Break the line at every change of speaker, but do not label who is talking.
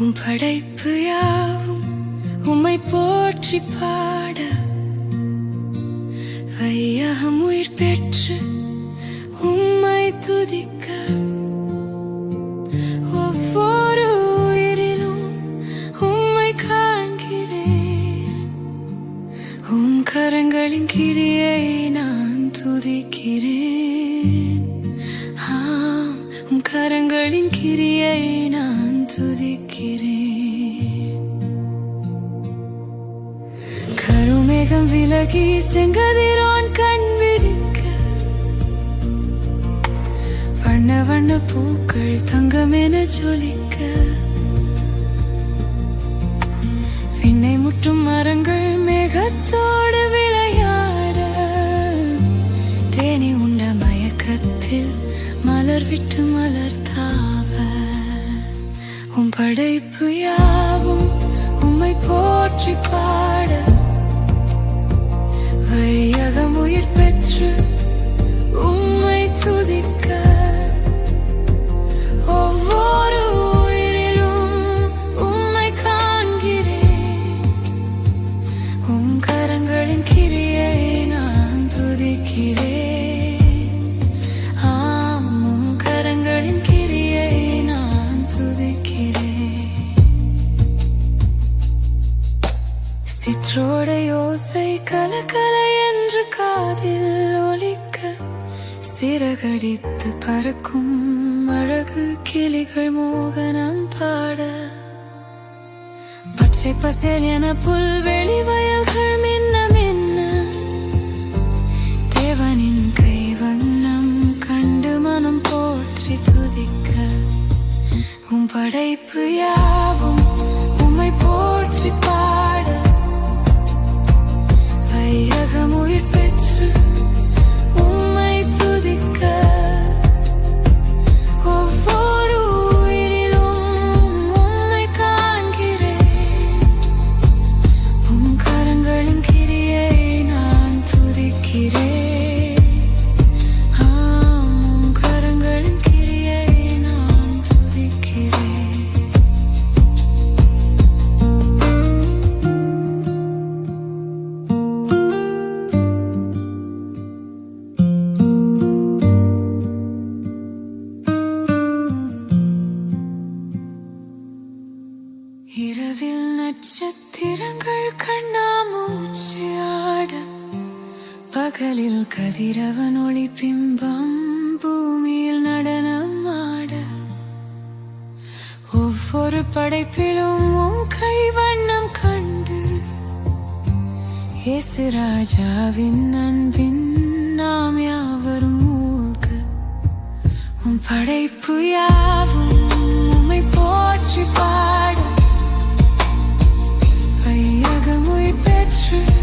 உம் படைப்பு யாவும் உம்மை போற்றி பாட. வையகம் உயிர் பெற்று உம்மை துதிக்க. ஒவ்வொரு உயிரிலும் உம்மை காண்கிறேன். உம் கரங்களின் கிரியை நான் துதிக்கிறேன். ஆம் உம் கரங்களின் கிரியை நான் கருமேகம் விலகி செங்கதிரான் கண் விரிக்க. வண்ண வண்ண பூக்கள் தங்கமென ஜொலிக்க. விண்ணை முற்றும் மரங்கள் மேகத்தோடு விளையாட. தேனி உண்ட மயக்கத்தில் மலர் விட்டு மலர் தாவ. உம் படைப்பு யாவும் உம்மை போற்றி பாட. வையகம் உயிர் பெற்று காற்றோட யோசை கலகல என்று காதில் ஒலிக்க சிறகடித்து பறக்கும் அழகு கிளிகள் மோகனம் பாட. பச்சை பசேல் என புல்வெளி வயல்கள் மின்ன மின்ன தேவனின் கை வண்ணம் கண்டு மனம் போற்றி துதிக்க. உன் படைப்பு யாவும் இரவில் நட்சத்திரங்கள் கண்ணாமூச்சி ஆட பகலில் கதிரவன் ஒளி பிம்பம் பூமியில் நடனம் ஆட. ஒவ்வொரு படைப்பிலும் உன் கை வண்ணம் கண்டு இயேசு ராஜாவின் அன்பின் நாம் யாவரும் மூழ்க. உம் படைப்பு யாவும் உம்மை போ truth